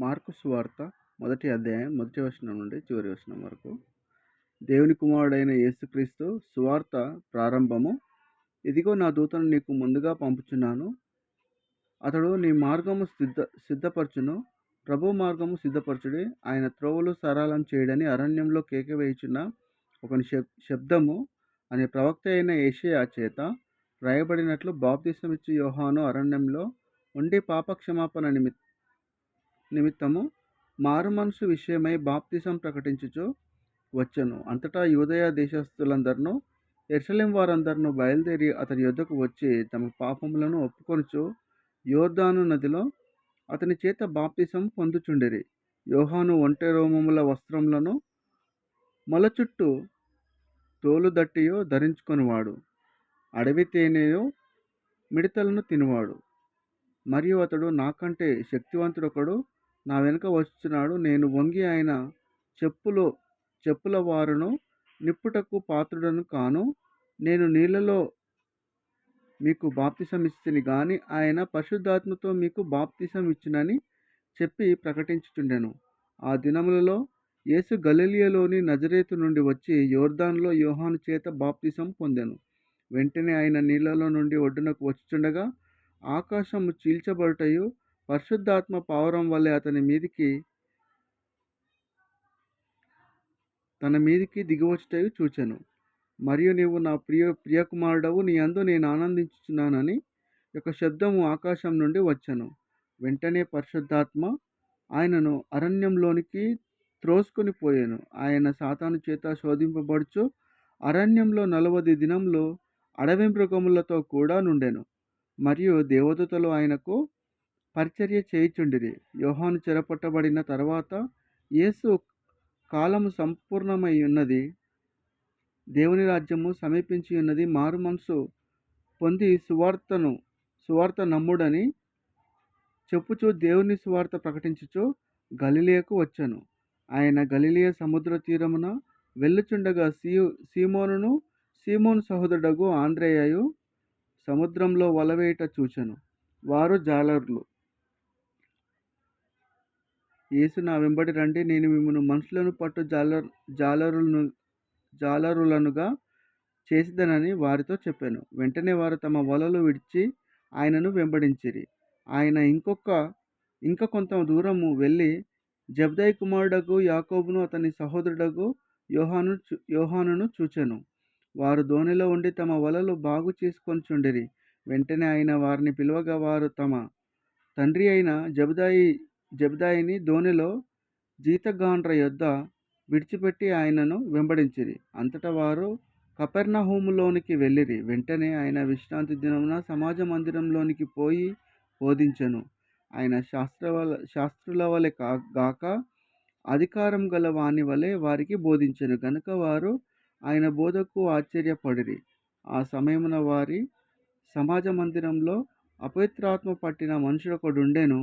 Mark సువార్త మొదటి అధ్యాయం మొదటి వచనం నుండి చివరి వచనం వరకు. దేవుని కుమారుడైన యేసుక్రీస్తు సువార్త ప్రారంభము. ఇదిగో నా దూతను నీకు ముందుగా పంపుచున్నాను. అతడు నీ మార్గము సిద్ధ సిద్ధపరచును. ప్రభు మార్గము సిద్ధపరచుడి. ఆయన త్రోవలు సరళం చేయడని అరణ్యంలో కేక వేయుచున్న ఒకని శబ్ శబ్దము అనే ప్రవక్త అయిన ఏషియా చేత వ్రాయబడినట్లు బాప్తిసమిచ్చి యోహాను అరణ్యంలో ఉండి పాపక్షమాపణ నిమిత్త నిమిత్తము మారు మనసు విషయమై బాప్తిసం ప్రకటించుచు వచ్చెను. అంతటా యూదయ దేశస్థులందరినూ ఎర్సలేం వారందరినూ బయలుదేరి అతని యొద్దకు వచ్చి తమ పాపములను ఒప్పుకొనుచు యోర్దాను నదిలో అతని చేత బాప్తిసం పొందుచుండిరి. యోహాను ఒంటె రోమముల వస్త్రములను మొల చుట్టూ తోలుదట్టియో ధరించుకొనివాడు. అడవి తేనెయో మిడతలను తినువాడు. మరియు అతడు నాకంటే శక్తివంతుడొకడు నా వెనుక వచ్చుచున్నాడు నేను వంగి ఆయన చెప్పులో చెప్పుల వారును నిప్పుటకు పాత్రుడను కాను. నేను నీళ్ళలో మీకు బాప్తిసం ఇచ్చిని గాని ఆయన పరిశుద్ధాత్మతో మీకు బాప్తిసం ఇచ్చునని చెప్పి ప్రకటించుచుండెను. ఆ దినములలో యేసు గలలియలోని నజరేతు నుండి వచ్చి యోర్దాన్లో యోహాను చేత బాప్తిసం పొందెను. వెంటనే ఆయన నీళ్ళలో నుండి ఒడ్డునకు వచ్చుచుండగా ఆకాశము చీల్చబడుటయు పరిశుద్ధాత్మ పావురం వల్లే అతని మీదికి తన మీదికి దిగువచ్చుటవి చూచెను. మరియు నీవు నా ప్రియ ప్రియకుమారుడవు నీ అందు నేను ఆనందించుచున్నానని ఒక శబ్దము ఆకాశం నుండి వచ్చాను. వెంటనే పరిశుద్ధాత్మ ఆయనను అరణ్యంలోనికి త్రోసుకొని పోయాను. ఆయన సాతాను చేత శోధింపబడుచు అరణ్యంలో నలవది దినంలో అడవి మృగములతో కూడా నుండెను. మరియు దేవదూతలు ఆయనకు పరిచర్య చేయుచుండిరి. యోహాను చెరపట్టబడిన తర్వాత యేసు కాలము సంపూర్ణమై ఉన్నది. దేవుని రాజ్యము సమీపించి ఉన్నది. మారు మనసు పొంది సువార్తను సువార్త నమ్ముడని చెప్పుచు దేవుని సువార్త ప్రకటించుచు గలిలియకు వచ్చాను. ఆయన గలిలియ సముద్ర తీరమున వెళ్ళుచుండగా సీ సీమోనును సీమోను సహోదరుడగు ఆంధ్రేయయు సముద్రంలో వలవేయట చూచెను. వారు జాలర్లు. యేసు నా వెంబడి రండి నేను మిమ్మల్ని మనుషులను పట్టు జాల జాలరులను జాలరులనుగా చేసిదనని వారితో చెప్పాను. వెంటనే వారు తమ వలలు విడిచి ఆయనను వెంబడించిరి. ఆయన ఇంకొక ఇంకా కొంత దూరము వెళ్ళి జబ్దాయి కుమారుడకు యాకోబును అతని సహోదరుడకు యోహాను యోహానును చూచెను. వారు ధోనిలో ఉండి తమ వలలు బాగు చేసుకొని చుండిరి. వెంటనే ఆయన వారిని పిలువగా వారు తమ తండ్రి అయిన జబుదాయి జబదాయిని ధోనిలో జీతగాండ్ర యొద్ద విడిచిపెట్టి ఆయనను వెంబడించిరి. అంతటా వారు కపెర్నహూములోనికి వెళ్ళిరి. వెంటనే ఆయన విశ్రాంతి దినమున సమాజ మందిరంలోనికి పోయి బోధించెను. ఆయన శాస్త్రవల శాస్త్రుల వలె గాక అధికారం గల వాని వలె వారికి బోధించెను. గనుక వారు ఆయన బోధకు ఆశ్చర్యపడిరి. ఆ సమయమున వారి సమాజ మందిరంలో అపవిత్రాత్మ పట్టిన మనుషుడొకడుండెను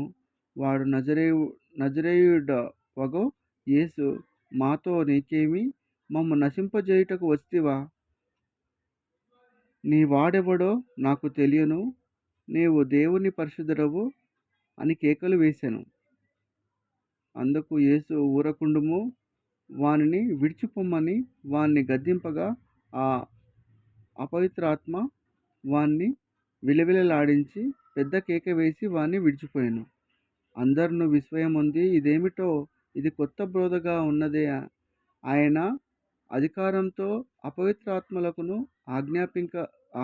వాడు నజరేయు నజరేయుడ వగో యేసు మాతో నీకేమి? మమ్మ నశింపజేయుటకు వస్తివా? నీ వాడెవడో నాకు తెలియను. నీవు దేవుని పరిశుద్ధుడవు అని కేకలు వేశాను అందుకు యేసు ఊరకుండుము. వానిని విడిచిపొమ్మని వాన్ని గద్దింపగా ఆ అపవిత్రాత్మ వాన్ని విలవిలలాడించి పెద్ద కేక వేసి వాన్ని విడిచిపోయాను. అందరిను విస్మయం ఉంది ఇదేమిటో ఇది కొత్త బోధగా ఉన్నదే. ఆయన అధికారంతో అపవిత్రాత్మలకును ఆజ్ఞాపింక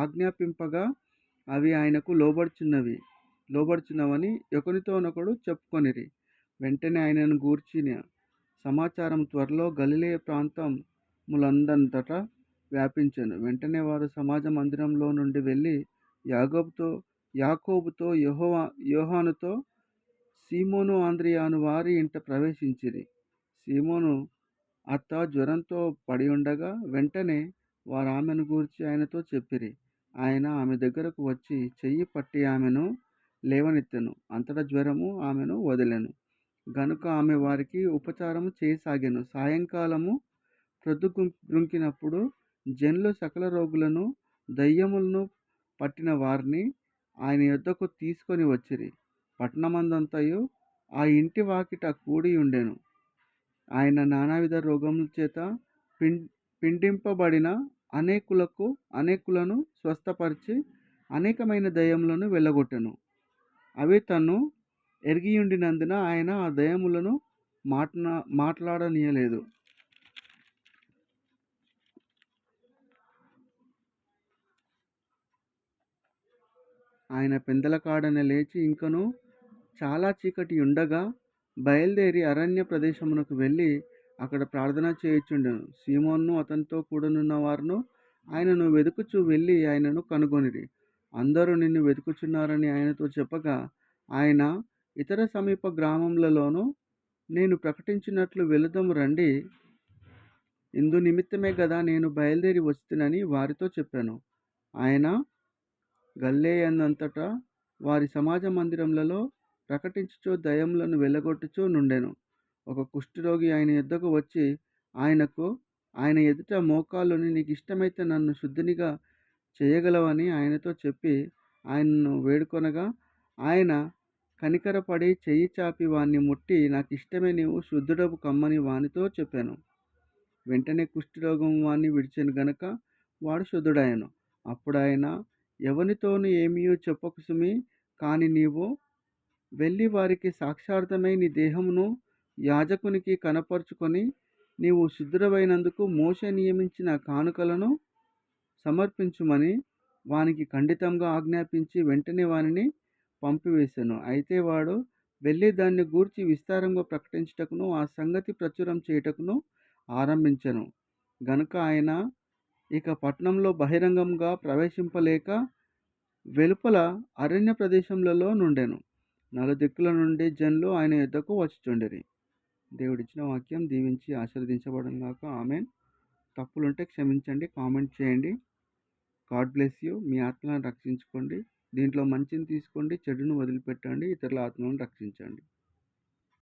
ఆజ్ఞాపింపగా అవి ఆయనకు లోబడుచున్నవి లోబడుచున్నవని ఒకనితోనొకడు చెప్పుకొనిరి. వెంటనే ఆయనను గూర్చిన. సమాచారం త్వరలో గలిలే ప్రాంతములందంతటా వ్యాపించాను. వెంటనే వారు సమాజ మందిరంలో నుండి వెళ్ళి యాగోబుతో యాకోబుతో యహోవా యోహానుతో సీమోను ఆంద్రియాను వారి ఇంట ప్రవేశించిరి. సీమోను అత్త జ్వరంతో పడి ఉండగా వెంటనే వారు ఆమెను గూర్చి ఆయనతో చెప్పిరి. ఆయన ఆమె దగ్గరకు వచ్చి చెయ్యి పట్టి ఆమెను లేవనెత్తెను. అంతటా జ్వరము ఆమెను వదిలెను. గనుక ఆమె వారికి ఉపచారము చేయసాగాను. సాయంకాలము ప్రొద్దు గుంకినప్పుడు జన్లు సకల రోగులను దయ్యములను పట్టిన వారిని ఆయన యొద్దకు తీసుకొని వచ్చిరి. పట్టణమందంతయు ఆ ఇంటి వాకిట కూడి ఉండెను. ఆయన నానావిధ రోగముల చేత పిం పిండింపబడిన అనేకులకు అనేకులను స్వస్థపరిచి అనేకమైన దయ్యములను వెళ్ళగొట్టెను అవి తను ఎరిగియుండినందున ఆయన ఆ దయములను మాట్లా మాట్లాడనీయలేదు. ఆయన పెందలకాడన లేచి ఇంకను చాలా చీకటి ఉండగా బయలుదేరి అరణ్య ప్రదేశమునకు వెళ్ళి అక్కడ ప్రార్థన చేయుచుండెను సీమోన్ను అతనితో కూడనున్న వారును ఆయనను వెతుకుచు వెళ్ళి ఆయనను కనుగొనిరి. అందరూ నిన్ను వెతుకుచున్నారని ఆయనతో చెప్పగా ఆయన ఇతర సమీప గ్రామములలోనూ నేను ప్రకటించినట్లు వెళుదాము రండి. ఇందు నిమిత్తమే కదా నేను బయలుదేరి వస్తునని వారితో చెప్పాను. ఆయన గల్లేయందంతటా వారి సమాజ మందిరములలో ప్రకటించుచు దయ్యములను వెళ్ళగొట్టుచూ నుండెను. ఒక కుష్ఠరోగి ఆయన యొద్దకు వచ్చి ఆయనకు ఆయన ఎదుట మోకాళ్ళుని నీకు ఇష్టమైతే నన్ను శుద్ధినిగా చేయగలవని ఆయనతో చెప్పి ఆయనను వేడుకొనగా ఆయన కనికరపడి చెయ్యి చాపి వాణ్ణి ముట్టి నాకు ఇష్టమే నీవు శుద్ధుడపు కమ్మని వానితో చెప్పాను. వెంటనే కుష్ఠరోగం వాణ్ణి విడిచాను గనక వాడు శుద్ధుడాయను అప్పుడు ఆయన ఎవనితోనూ ఏమీ చెప్పకు సుమి కానీ నీవు వెళ్ళి వారికి సాక్షార్థమై నీ దేహమును యాజకునికి కనపరుచుకొని నీవు శుద్ధుడవైనందుకు మోస నియమించిన కానుకలను సమర్పించుమని వానికి ఖండితంగా ఆజ్ఞాపించి వెంటనే వానిని పంపివేశాను అయితే వాడు వెళ్ళి దాన్ని గూర్చి విస్తారంగా ప్రకటించుటకును ఆ సంగతి ప్రచురం చేయుటకును ఆరంభించను. గనుక ఆయన ఇక పట్టణంలో బహిరంగంగా ప్రవేశింపలేక వెలుపల అరణ్య ప్రదేశములలో నుండెను. నలుదిక్కుల నుండి జనులు ఆయన యుద్ధకు వచ్చుచుండిరి దేవుడిచ్చిన వాక్యం దీవించి ఆశీర్వదించబడడం కాక ఆమె తప్పులుంటే క్షమించండి కామెంట్ చేయండి. God bless you. మీ ఆత్మలను రక్షించుకోండి. దీంట్లో మంచిని తీసుకోండి చెడును వదిలిపెట్టండి ఇతరుల ఆత్మలను రక్షించండి.